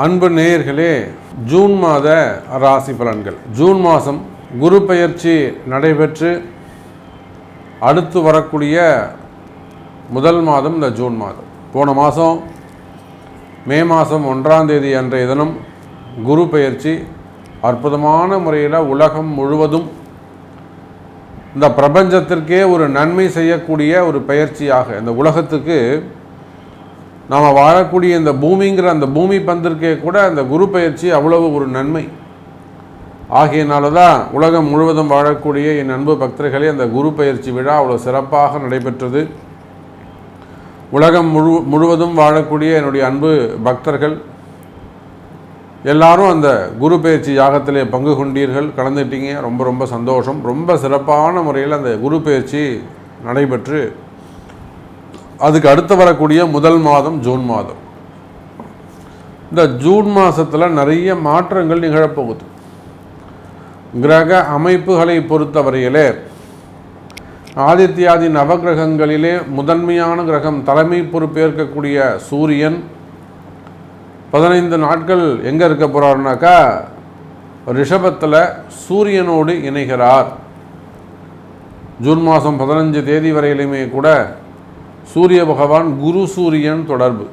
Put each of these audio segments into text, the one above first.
அன்பு நேயர்களே ஜூன் மாத ராசி பலன்கள். ஜூன் மாதம் குரு பெயர்ச்சி நடைபெற்று அடுத்து வரக்கூடிய முதல் மாதம் இந்த ஜூன் மாதம். போன மாதம் மே மாதம் ஒன்றாம் தேதி அன்றைய தினம் குரு பெயர்ச்சி அற்புதமான முறையில் உலகம் முழுவதும் இந்த பிரபஞ்சத்திற்கே ஒரு நன்மை செய்யக்கூடிய ஒரு பயிற்சியாக இந்த உலகத்துக்கு நாம் வாழக்கூடிய இந்த பூமிங்கிற அந்த பூமி பந்திற்கே கூட அந்த குரு பயிற்சி அவ்வளவு ஒரு நன்மை. ஆகியனால தான் உலகம் முழுவதும் வாழக்கூடிய என் அன்பு பக்தர்களே அந்த குரு பயிற்சி விழா அவ்வளோ சிறப்பாக நடைபெற்றது. உலகம் முழு முழுவதும் வாழக்கூடிய என்னுடைய அன்பு பக்தர்கள் எல்லாரும் அந்த குரு பயிற்சி யாகத்திலே பங்கு கொண்டீர்கள். கலந்துட்டீங்க. ரொம்ப ரொம்ப சந்தோஷம். ரொம்ப சிறப்பான முறையில் அந்த குரு பயிற்சி நடைபெற்று அதுக்கு அடுத்து வரக்கூடிய முதல் மாதம் ஜூன் மாதம். இந்த ஜூன் மாதத்தில் நிறைய மாற்றங்கள் நிகழப்போகுது. கிரக அமைப்புகளை பொறுத்தவரையிலே ஆதித்யாதி நவகிரகங்களிலே முதன்மையான கிரகம் தலைமை பொறுப்பேற்கக்கூடிய சூரியன் பதினைந்து நாட்கள் எங்கே இருக்க போகிறாருனாக்கா ரிஷபத்தில் சூரியனோடு இணைகிறார். ஜூன் மாதம் பதினஞ்சு தேதி வரையிலுமே கூட சூரிய பகவான் குரு சூரியன் தொடர்பு.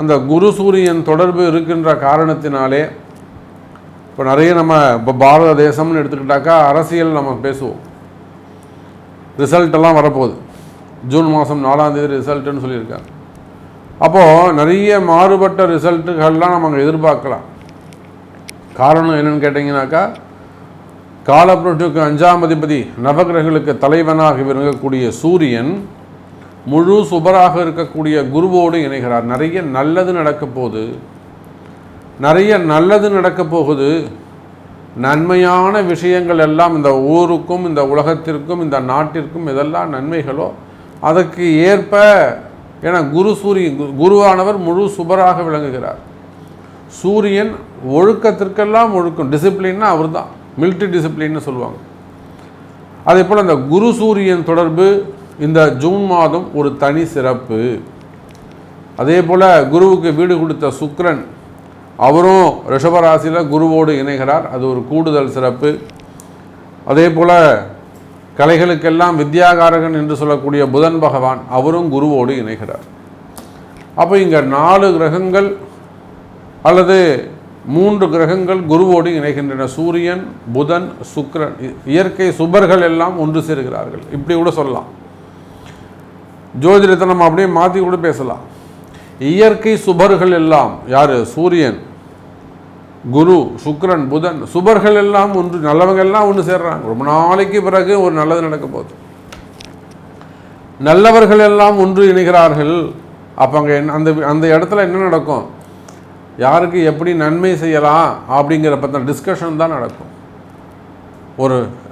அந்த குரு சூரியன் தொடர்பு இருக்கின்ற காரணத்தினாலே இப்போ நிறைய நம்ம இப்போ பாரத தேசம்னு எடுத்துக்கிட்டாக்கா அரசியல் நம்ம பேசுவோம். ரிசல்ட்டெல்லாம் வரப்போகுது. ஜூன் மாதம் நாலாம் தேதி ரிசல்ட்டுன்னு சொல்லியிருக்காங்க. அப்போது நிறைய மாறுபட்ட ரிசல்ட்டுகள்லாம் நம்ம அங்கே எதிர்பார்க்கலாம். காரணம் என்னென்னு கேட்டிங்கனாக்கா காலப்புரட்டுக்கு அஞ்சாம் அதிபதி நவகிரகங்களுக்கு தலைவனாக விளங்கக்கூடிய சூரியன் முழு சுபராக இருக்கக்கூடிய குருவோடு இணைகிறார். நிறைய நல்லது நடக்க போகுது. நிறைய நல்லது நடக்க போகுது. நன்மையான விஷயங்கள் எல்லாம் இந்த ஊருக்கும் இந்த உலகத்திற்கும் இந்த நாட்டிற்கும் இதெல்லாம் நன்மைகளோ அதற்கு ஏற்ப ஏன்னா குரு சூரியன் கு- குருவானவர் முழு சுபராக விளங்குகிறார். சூரியன் ஒழுக்கத்திற்கெல்லாம் ஒழுக்கம். டிசிப்ளின்னா அவர் தான் மில்ட்ரி டிசிப்ளின்னு சொல்லுவாங்க. அதே போல் இந்த குரு சூரியன் தொடர்பு இந்த ஜூன் மாதம் ஒரு தனி சிறப்பு. அதே போல் குருவுக்கு வீடு கொடுத்த சுக்ரன் அவரும் ரிஷபராசியில் குருவோடு இணைகிறார். அது ஒரு கூடுதல் சிறப்பு. அதே போல் கலைகளுக்கெல்லாம் வித்யாகாரகன் என்று சொல்லக்கூடிய புதன் பகவான் அவரும் குருவோடு இணைகிறார். அப்போ இங்கே நாலு கிரகங்கள் அல்லது மூன்று கிரகங்கள் குருவோடு இணைகின்றன. சூரியன் புதன் சுக்ரன் இ- இயற்கை சுபர்கள் எல்லாம் ஒன்று சேர்கிறார்கள். இப்படி கூட சொல்லலாம். ஜோதிடத்தை நம்ம அப்படியே மாற்றி கூட பேசலாம். இயற்கை சுபர்கள் எல்லாம் யார்? சூரியன் குரு சுக்ரன் புதன் சுபர்கள் எல்லாம் ஒன்று நல்லவங்க எல்லாம் ஒன்று சேர்றாங்க. ரொம்ப நாளைக்கு பிறகு ஒரு நல்லது நடக்க போகுது. நல்லவர்கள் எல்லாம் ஒன்று இணைகிறார்கள். அப்போ அங்கே அந்த அந்த இடத்துல என்ன நடக்கும்? யாருக்கு எப்படி நன்மை செய்யலாம் அப்படிங்கிற பற்றின டிஸ்கஷன் தான் நடக்கும். ஒரு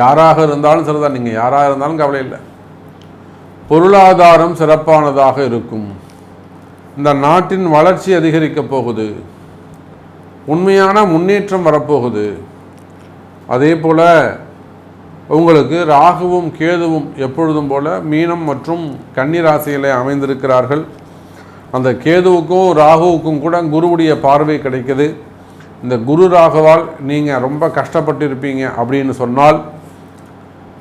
யாராக இருந்தாலும் சரிதான் நீங்கள் யாராக இருந்தாலும் கவலை இல்லை. பொருளாதாரம் சிறப்பானதாக இருக்கும். இந்த நாட்டின் வளர்ச்சி அதிகரிக்கப் போகுது. உண்மையான முன்னேற்றம் வரப்போகுது. அதே போல் உங்களுக்கு ராகுவும் கேதுவும் எப்பொழுதும் போல மீனம் மற்றும் கன்னி ராசியிலே அமைந்திருக்கிறார்கள். அந்த கேதுவுக்கும் ராகுவுக்கும் கூட குருவுடைய பார்வை கிடைக்குது. இந்த குரு ராகுவால் நீங்கள் ரொம்ப கஷ்டப்பட்டிருப்பீங்க அப்படின்னு சொன்னால்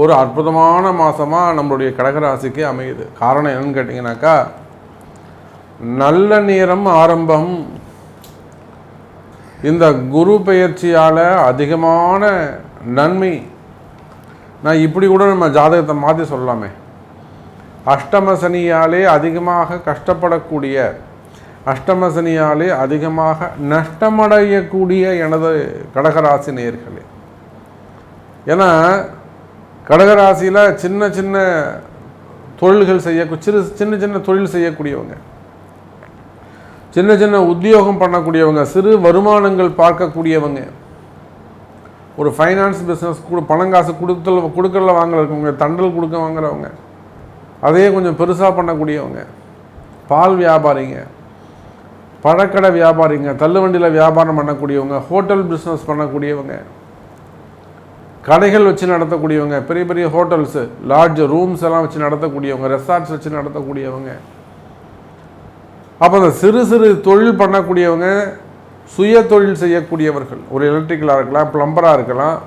ஒரு அற்புதமான மாதமாக நம்மளுடைய கடகராசிக்கு அமையுது. காரணம் என்னன்னு கேட்டிங்கனாக்கா நல்ல நேரம் ஆரம்பம். இந்த குரு பெயர்ச்சியால் அதிகமான நன்மை. நான் இப்படி கூட நம்ம ஜாதகத்தை மாற்றி சொல்லலாமே. அஷ்டம சனியாலே அதிகமாக கஷ்டப்படக்கூடிய அஷ்டம சனியாலே அதிகமாக நஷ்டமடையக்கூடிய எனது கடகராசி நேர்களே ஏன்னா கடகராசியில் சின்ன சின்ன தொழில்கள் செய்ய சிறு சின்ன சின்ன தொழில் செய்யக்கூடியவங்க. சின்ன சின்ன உத்தியோகம் பண்ணக்கூடியவங்க சிறு வருமானங்கள் பார்க்கக்கூடியவங்க. ஒரு ஃபைனான்ஸ் பிஸ்னஸ் கூட பணங்காசு கொடுத்தல் கொடுக்கல வாங்குறவங்க தண்டல் கொடுக்க வாங்குறவங்க. அதையே கொஞ்சம் பெருசாக பண்ணக்கூடியவங்க. பால் வியாபாரிங்க பழக்கடை வியாபாரிங்க தள்ளுவண்டியில் வியாபாரம் பண்ணக்கூடியவங்க ஹோட்டல் பிஸ்னஸ் பண்ணக்கூடியவங்க. கடைகள் வச்சு நடத்தக்கூடியவங்க பெரிய பெரிய ஹோட்டல்ஸு லாட்ஜ் ரூம்ஸ் எல்லாம் வச்சு நடத்தக்கூடியவங்க ரெசார்ட்ஸ் வச்சு நடத்தக்கூடியவங்க. அப்போ அந்த சிறு சிறு தொழில் பண்ணக்கூடியவங்க சுய தொழில் செய்யக்கூடியவர்கள். ஒரு எலக்ட்ரிக்கலாக இருக்கலாம் ப்ளம்பராக இருக்கலாம்.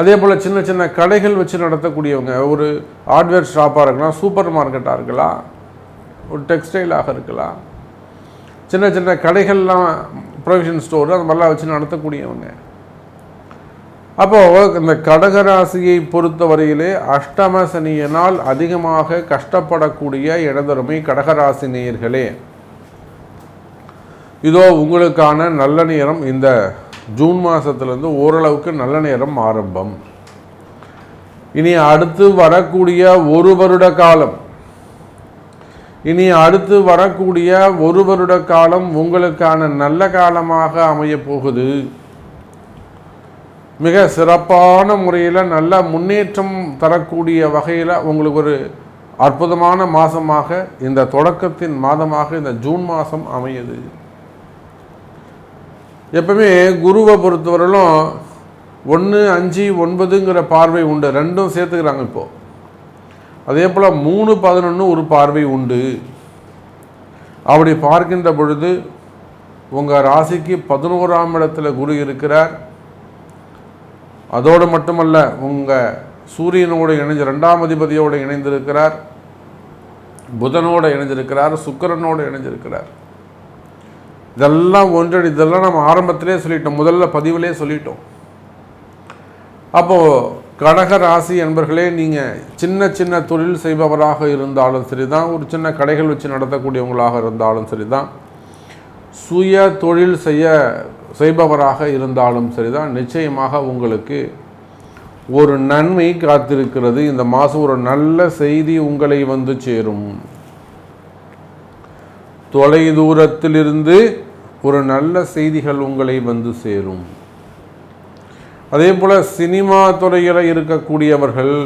அதே போல் சின்ன சின்ன கடைகள் வச்சு நடத்தக்கூடியவங்க ஒரு ஹார்ட்வேர் ஷாப்பாக இருக்கலாம் சூப்பர் மார்க்கெட்டாக இருக்கலாம் ஒரு டெக்ஸ்டைலாக இருக்கலாம். சின்ன சின்ன கடைகள்லாம் ப்ரொவிஷன் ஸ்டோர் அந்த மாதிரிலாம் வச்சு நடத்தக்கூடியவங்க. அப்போது இந்த கடகராசியை பொறுத்தவரையிலே அஷ்டம சனியினால் அதிகமாக கஷ்டப்படக்கூடிய இடதருமை கடகராசி நேயர்களே இதோ உங்களுக்கான நல்ல நேரம் இந்த ஜூன் மாதத்துலேருந்து ஓரளவுக்கு நல்ல நேரம் ஆரம்பம். இனி அடுத்து வரக்கூடிய ஒரு வருட காலம் இனி அடுத்து வரக்கூடிய ஒரு வருட காலம் உங்களுக்கான நல்ல காலமாக அமையப் போகுது மிக சிறப்பான முறையில் நல்ல முன்னேற்றம் தரக்கூடிய வகையில் உங்களுக்கு ஒரு அற்புதமான மாதமாக இந்த தொடக்கத்தின் மாதமாக இந்த ஜூன் மாதம் அமையுது. எப்பவுமே குருவை பொறுத்தவரையிலும் ஒன்று அஞ்சு ஒன்பதுங்கிற பார்வை உண்டு. ரெண்டும் சேர்த்துக்கிறாங்க இப்போது அதே போல் மூணு பதினொன்று ஒரு பார்வை உண்டு. அப்படி பார்க்கின்ற பொழுது உங்கள் ராசிக்கு பதினோராம் இடத்துல குரு இருக்கிறார். அதோடு மட்டுமல்ல உங்கள் சூரியனோடு இணைஞ்சு ரெண்டாம் அதிபதியோடு இணைந்திருக்கிறார் புதனோடு இணைஞ்சிருக்கிறார் சுக்கரனோடு இணைஞ்சிருக்கிறார் இதெல்லாம் ஒன்றடி இதெல்லாம் நம்ம ஆரம்பத்திலே சொல்லிட்டோம் முதல்ல பதிவிலே சொல்லிட்டோம். அப்போது கடக ராசி என்பர்களே நீங்கள் சின்ன சின்ன தொழில் செய்பவராக இருந்தாலும் சரி தான் ஒரு சின்ன கடைகள் வச்சு நடத்தக்கூடியவங்களாக இருந்தாலும் சரி தான் சுய தொழில் செய்ய செய்பவராக இருந்தாலும் சரிதான். நிச்சயமாக உங்களுக்கு ஒரு நன்மை காத்திருக்கிறது. இந்த மாதம் ஒரு நல்ல செய்தி உங்களை வந்து சேரும். தொலை தூரத்திலிருந்து ஒரு நல்ல செய்திகள் உங்களை வந்து சேரும். அதே போல் சினிமா துறையில் இருக்கக்கூடியவர்கள்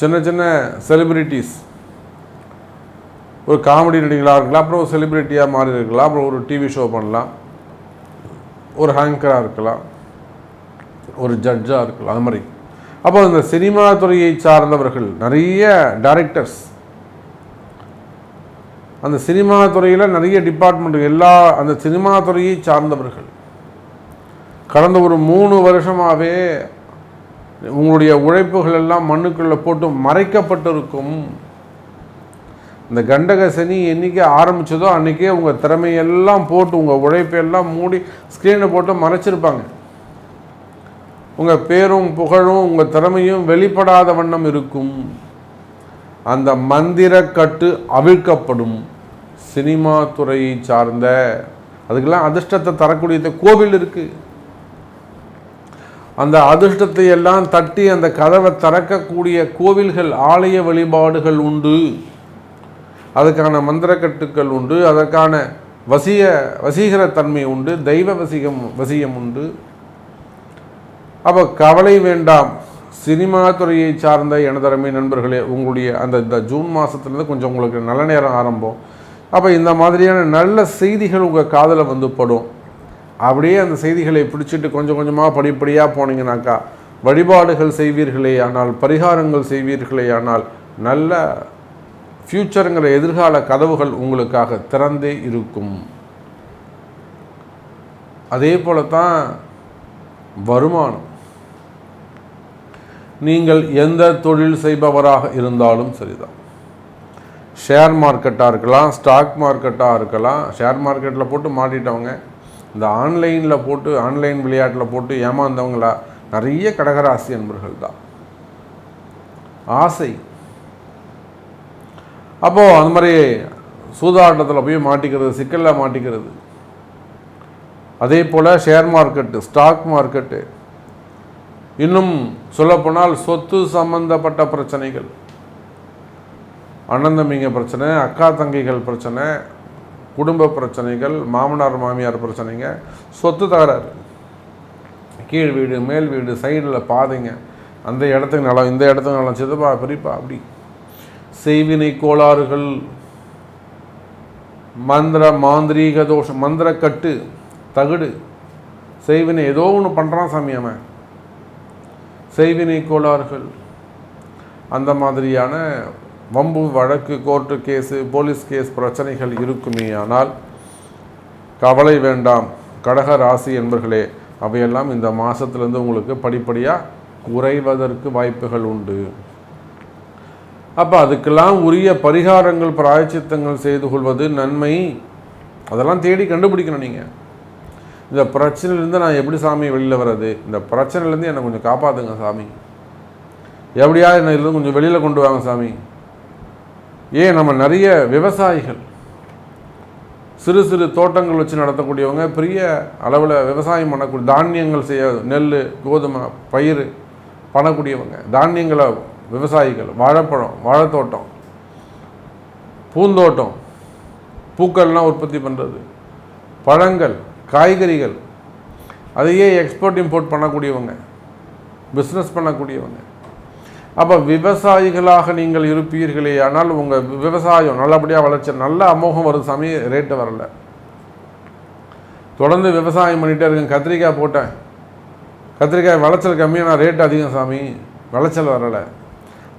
சின்ன சின்ன செலிபிரிட்டிஸ் ஒரு காமெடி நடிகளாக இருக்கலாம் அப்புறம் ஒரு செலிபிரிட்டியாக மாறி இருக்கலாம் அப்புறம் ஒரு டிவி ஷோ பண்ணலாம். ஒரு ஹேங்கராக இருக்கலாம் ஒரு ஜட்ஜாக இருக்கலாம் அது மாதிரி. அப்போ இந்த சினிமா துறையை சார்ந்தவர்கள் நிறைய டைரக்டர்ஸ் அந்த சினிமா துறையில் நிறைய டிபார்ட்மெண்ட் எல்லா அந்த சினிமா துறையை சார்ந்தவர்கள். கடந்த ஒரு மூணு வருஷமாகவே உங்களுடைய உழைப்புகள் எல்லாம் மண்ணுக்குள்ளே போட்டு மறைக்கப்பட்டிருக்கும் இந்த கண்டக சனி என்றைக்கு ஆரம்பித்ததோ அன்றைக்கே உங்கள் திறமையெல்லாம் போட்டு உங்கள் உழைப்பையெல்லாம் மூடி ஸ்க்ரீனை போட்டு மறைச்சிருப்பாங்க. உங்கள் பேரும் புகழும் உங்கள் திறமையும் வெளிப்படாத வண்ணம் இருக்கும். அந்த மந்திர கட்டு அவிழ்க்கப்படும். சினிமா துறையை சார்ந்த அதுக்கெல்லாம் அதிர்ஷ்டத்தை தரக்கூடிய கோவில் இருக்குது அந்த அதிர்ஷ்டத்தை எல்லாம் தட்டி அந்த கதவை திறக்கக்கூடிய கோவில்கள் ஆலய வழிபாடுகள் உண்டு. அதுக்கான மந்திரக்கட்டுக்கள் உண்டு அதற்கான வசிய வசீகரத்தன்மை உண்டு தெய்வ வசிகம் வசியம் உண்டு. அப்போ கவலை வேண்டாம். சினிமா துறையை சார்ந்த எனதரமை நண்பர்களே உங்களுடைய அந்த இந்த ஜூன் மாதத்துலேருந்து கொஞ்சம் உங்களுக்கு நல்ல நேரம் ஆரம்பம். அப்போ இந்த மாதிரியான நல்ல செய்திகள் உங்கள் காதில் வந்து படும். அப்படியே அந்த செய்திகளை பிடிச்சிட்டு கொஞ்சம் கொஞ்சமாக படிப்படியாக போனீங்கனாக்கா வழிபாடுகள் செய்வீர்களே ஆனால் பரிகாரங்கள் செய்வீர்களே ஆனால் நல்ல ஃப்யூச்சருங்கிற எதிர்கால கதவுகள் உங்களுக்காக திறந்தே இருக்கும். அதே போல தான் வருமானம். நீங்கள் எந்த தொழில் செய்பவராக இருந்தாலும் சரிதான். ஷேர் மார்க்கெட்டாக இருக்கலாம் ஸ்டாக் மார்க்கெட்டாக இருக்கலாம். ஷேர் மார்க்கெட்டில் போட்டு மாட்டிட்டவங்க இந்த ஆன்லைனில் போட்டு ஆன்லைன் விளையாட்டில் போட்டு ஏமாந்தவங்களா நிறைய கடகராசி என்பர்கள் தான் ஆசை. அப்போது அந்த மாதிரி சூதாட்டத்தில் போய் மாட்டிக்கிறது சிக்கலில் மாட்டிக்கிறது. அதே போல் ஷேர் மார்க்கெட்டு ஸ்டாக் மார்க்கெட்டு இன்னும் சொல்லப்போனால் சொத்து சம்பந்தப்பட்ட பிரச்சனைகள். அண்ணந்தம்பிங்க பிரச்சனை அக்கா தங்கைகள் பிரச்சனை குடும்ப பிரச்சனைகள் மாமனார் மாமியார் பிரச்சனைங்க. சொத்து தகராறு கீழ் வீடு மேல் வீடு சைடில் பாதைங்க. அந்த இடத்துக்கு நலம் இந்த இடத்துக்கு நலம் சிதப்பா பெரியப்பா அப்படி. செய்வினை கோளாறுகள் மந்திர மாந்திரீக தோஷம் மந்திர கட்டு தகுடு செய்வினை ஏதோ ஒன்று பண்ணுறான் சாமி அவன். செய்வினை கோளாறுகள். அந்த மாதிரியான வம்பு வழக்கு கோர்ட்டு கேஸு போலீஸ் கேஸ் பிரச்சனைகள் இருக்குமே ஆனால் கவலை வேண்டாம். கடக ராசி என்பர்களே அவையெல்லாம் இந்த மாதத்துலேருந்து உங்களுக்கு படிப்படியாக குறைவதற்கு வாய்ப்புகள் உண்டு. அப்போ அதுக்கெல்லாம் உரிய பரிகாரங்கள் பிராயச்சித்தங்கள் செய்து கொள்வது நன்மை. அதெல்லாம் தேடி கண்டுபிடிக்கணும் நீங்கள் இந்த பிரச்சனையிலேருந்து நான் எப்படி சாமி வெளியில் வர்றது? இந்த பிரச்சனையிலேருந்து என்னை கொஞ்சம் காப்பாற்றுங்க சாமி. எப்படியா என்னை இருந்து கொஞ்சம் வெளியில் கொண்டு வாங்க சாமி. ஏன் நம்ம நிறைய விவசாயிகள் சிறு சிறு தோட்டங்கள் வச்சு நடத்தக்கூடியவங்க பெரிய அளவில் விவசாயம் பண்ணக்கூடிய தானியங்கள் செய்ய நெல் கோதுமை பயிர் பண்ணக்கூடியவங்க தானியங்களை விவசாயிகள் வாழைப்பழம் வாழைத்தோட்டம் பூந்தோட்டம் பூக்கள்லாம் உற்பத்தி பண்ணுறது பழங்கள் காய்கறிகள் அதையே எக்ஸ்போர்ட் இம்போர்ட் பண்ணக்கூடியவங்க பிஸ்னஸ் பண்ணக்கூடியவங்க. அப்போ விவசாயிகளாக நீங்கள் இருப்பீர்களே ஆனால் உங்கள் விவசாயம் நல்லபடியாக வளர்ச்சி நல்ல அமோகம் வருது சாமி ரேட்டு வரல. தொடர்ந்து விவசாயம் பண்ணிகிட்டே இருக்கேன் கத்திரிக்காய் போட்டேன். கத்திரிக்காய் விளைச்சல் கம்மியான ரேட் அதிகம் சாமி விளைச்சல் வரலை.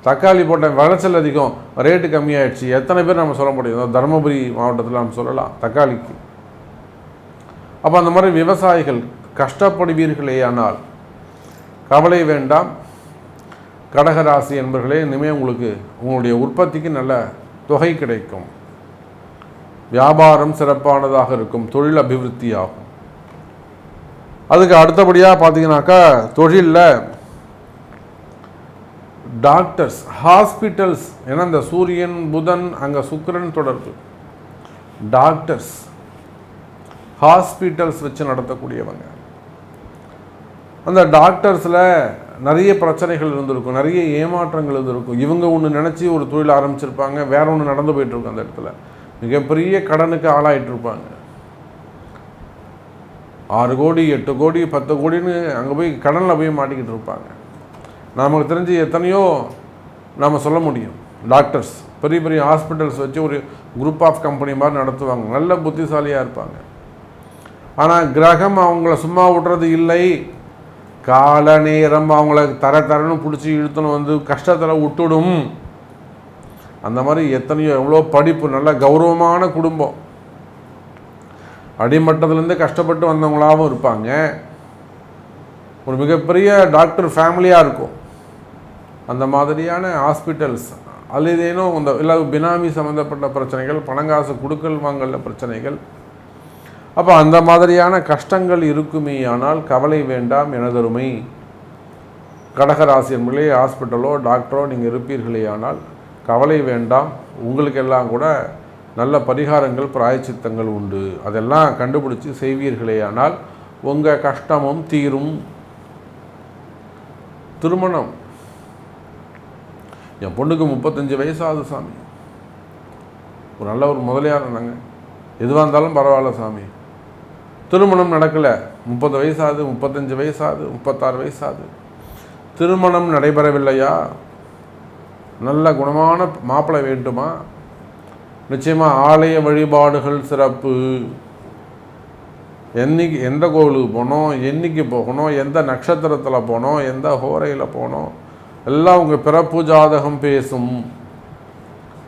தக்காளி போட்ட விளைச்சல் அதிகம் ரேட்டு கம்மியாயிடுச்சு. எத்தனை பேர் நம்ம சொல்ல முடியும்? தருமபுரி மாவட்டத்தில் நம்ம சொல்லலாம் தக்காளிக்கு. அப்போ அந்த மாதிரி விவசாயிகள் கஷ்டப்படுவீர்களே ஆனால் கவலை வேண்டாம். கடகராசி என்பர்களே இனிமேல் உங்களுக்கு உங்களுடைய உற்பத்திக்கு நல்ல தொகை கிடைக்கும். வியாபாரம் சிறப்பானதாக இருக்கும் தொழில் அபிவிருத்தி ஆகும் அதுக்கு அடுத்தபடியாக பார்த்தீங்கன்னாக்கா தொழிலில் டாக்டர்ஸ் ஹாஸ்பிட்டல்ஸ் ஏன்னா இந்த சூரியன் புதன் அங்கே சுக்கரன் தொடர்பு. டாக்டர்ஸ் ஹாஸ்பிட்டல்ஸ் வச்சு நடத்தக்கூடியவங்க. அந்த டாக்டர்ஸில் நிறைய பிரச்சனைகள் இருந்திருக்கும் நிறைய ஏமாற்றங்கள் இருந்திருக்கும். இவங்க ஒன்று நினச்சி ஒரு தொழில் ஆரம்பிச்சிருப்பாங்க வேற ஒன்று நடந்து போயிட்டுருக்கும் அந்த இடத்துல. மிகப்பெரிய கடனுக்கு ஆளாயிட்டிருப்பாங்க. ஆறு கோடி எட்டு கோடி பத்து கோடின்னு அங்கே போய் கடனில் போய் மாட்டிக்கிட்டு இருப்பாங்க நமக்கு தெரிஞ்சு எத்தனையோ நாம் சொல்ல முடியும். டாக்டர்ஸ் பெரிய பெரிய ஹாஸ்பிட்டல்ஸ் வச்சு ஒரு குரூப் ஆஃப் கம்பெனி மாதிரி நடத்துவாங்க. நல்ல புத்திசாலியாக இருப்பாங்க. ஆனால் கிரகம் அவங்கள சும்மா விடுறது இல்லை. கால நேரம் அவங்கள தர தரன்னு பிடிச்சி இழுத்துன்னு வந்து கஷ்டத்தில் விட்டுடும். அந்த மாதிரி எத்தனையோ எவ்வளோ படிப்பு நல்ல கௌரவமான குடும்பம். அடிமட்டத்துலேருந்து கஷ்டப்பட்டு வந்தவங்களாகவும் இருப்பாங்க. ஒரு மிகப்பெரிய டாக்டர் ஃபேமிலியாக இருக்கும். அந்த மாதிரியான ஹாஸ்பிட்டல்ஸ் அல்லதேனும் இந்த இல்லை பினாமி சம்மந்தப்பட்ட பிரச்சனைகள் பணங்காசு கொடுக்கல் வாங்கல பிரச்சனைகள். அப்போ அந்த மாதிரியான கஷ்டங்கள் இருக்குமே ஆனால் கவலை வேண்டாம் எனதருமை. கடகராசி என்பதே ஹாஸ்பிட்டலோ டாக்டரோ நீங்கள் இருப்பீர்களே ஆனால் கவலை வேண்டாம். உங்களுக்கெல்லாம் கூட நல்ல பரிகாரங்கள் பிராயச்சித்தங்கள் உண்டு. அதெல்லாம் கண்டுபிடிச்சி செய்வீர்களே ஆனால் உங்கள் கஷ்டமும் தீரும். திருமணம் என் பொண்ணுக்கு முப்பத்தஞ்சு வயசாகுது சாமி. ஒரு நல்ல ஒரு முதலியார் இருந்தாங்க எதுவாக இருந்தாலும் பரவாயில்ல சாமி. திருமணம் நடக்கலை. முப்பது வயசாகுது முப்பத்தஞ்சு வயசாகுது முப்பத்தாறு வயசாகுது. திருமணம் நடைபெறவில்லையா? நல்ல குணமான மாப்பிள்ளை வேண்டுமா? நிச்சயமாக ஆலய வழிபாடுகள் சிறப்பு. என்னைக்கு எந்த கோவிலுக்கு போனோம் என்னைக்கு போகணும் எந்த நட்சத்திரத்தில் போனோம் எந்த ஹோரையில் போனோம் எல்லாம் உங்கள் பிறப்பு ஜாதகம் பேசும்.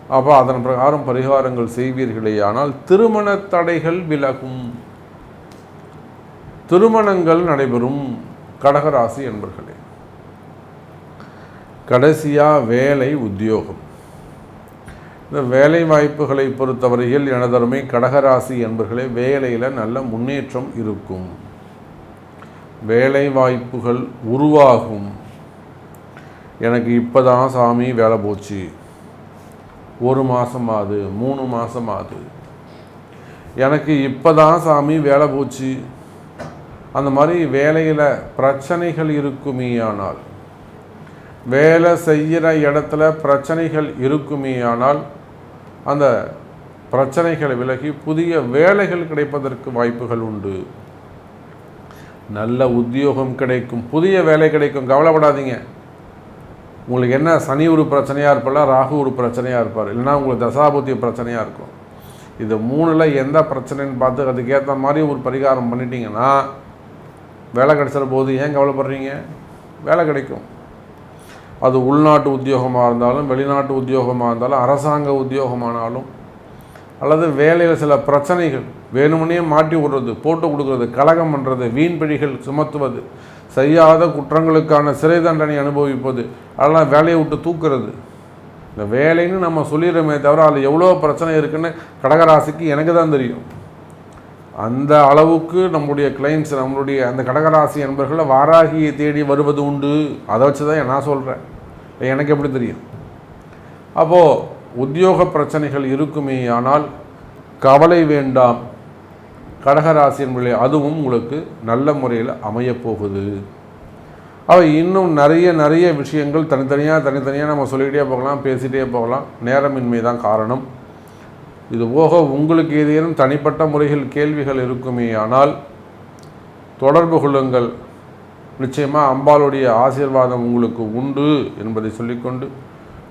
அப்போ அதன் பிரகாரம் பரிகாரங்கள் செய்வீர்களே ஆனால் திருமண தடைகள் விலகும். திருமணங்கள் நடைபெறும். கடகராசி என்பர்களே. கடைசியாக வேலை உத்தியோகம். இந்த வேலை வாய்ப்புகளை பொறுத்தவரையில் எனதருமை கடகராசி என்பர்களே வேலையில் நல்ல முன்னேற்றம் இருக்கும். வேலை வாய்ப்புகள் உருவாகும். எனக்கு இப்போ தான் சாமி வேலை போச்சு. ஒரு மாதம் ஆகுது மூணு மாதம் ஆகுது எனக்கு இப்போ தான் சாமி வேலை போச்சு. அந்த மாதிரி வேலையில் பிரச்சனைகள் இருக்குமேயானால் வேலை செய்கிற இடத்துல பிரச்சனைகள் இருக்குமேயானால் அந்த பிரச்சனைகள் விலகி புதிய வேலைகள் கிடைப்பதற்கு வாய்ப்புகள் உண்டு. நல்ல உத்தியோகம் கிடைக்கும் புதிய வேலை கிடைக்கும். கவலைப்படாதீங்க. உங்களுக்கு என்ன சனி ஒரு பிரச்சனையாக இருப்பார் ராகு ஒரு பிரச்சனையாக இருப்பார். இல்லைன்னா உங்களுக்கு தசாபுத்தி பிரச்சனையாக இருக்கும். இது மூணில் எந்த பிரச்சனைன்னு பார்த்து அதுக்கேற்ற மாதிரி ஒரு பரிகாரம் பண்ணிட்டீங்கன்னா வேலை கிடைச்சிட போது ஏன் கவலைப்படுறீங்க? வேலை கிடைக்கும். அது உள்நாட்டு உத்தியோகமாக இருந்தாலும் வெளிநாட்டு உத்தியோகமாக இருந்தாலும் அரசாங்க உத்தியோகமானாலும் அல்லது வேலையில் சில பிரச்சனைகள் வேணுமனே மாட்டி விடுறது போட்டு கொடுக்கறது கலகம் பண்ணுறது வீண் பிழிகள் சுமத்துவது செய்யாத குற்றங்களுக்கான சிறை தண்டனை அனுபவிப்பது அதெல்லாம் வேலையை விட்டு தூக்குறது. இந்த வேலைன்னு நம்ம சொல்லிடுறோமே தவிர அதில் எவ்வளோ பிரச்சனை இருக்குன்னு கடகராசிக்கு எனக்கு தான் தெரியும். அந்த அளவுக்கு நம்முடைய கிளைண்ட்ஸ் நம்மளுடைய அந்த கடகராசி என்பர்களை வாராகியை தேடி வருவது உண்டு. அதை வச்சு தான் நான் சொல்கிறேன் எனக்கு எப்படி தெரியும்? அப்போது உத்தியோக பிரச்சனைகள் இருக்குமே ஆனால் கவலை வேண்டாம். கடகராசி என்பதிலே அதுவும் உங்களுக்கு நல்ல முறையில் அமையப்போகுது. அவை இன்னும் நிறைய நிறைய விஷயங்கள் தனித்தனியாக தனித்தனியாக நம்ம சொல்லிக்கிட்டே போகலாம் பேசிகிட்டே போகலாம். நேரமின்மை தான் காரணம். இது போக உங்களுக்கு ஏதேனும் தனிப்பட்ட முறையில் கேள்விகள் இருக்குமே ஆனால் தொடர்பு கொள்ளுங்கள். நிச்சயமாக அம்பாளுடைய ஆசீர்வாதம் உங்களுக்கு உண்டு என்பதை சொல்லிக்கொண்டு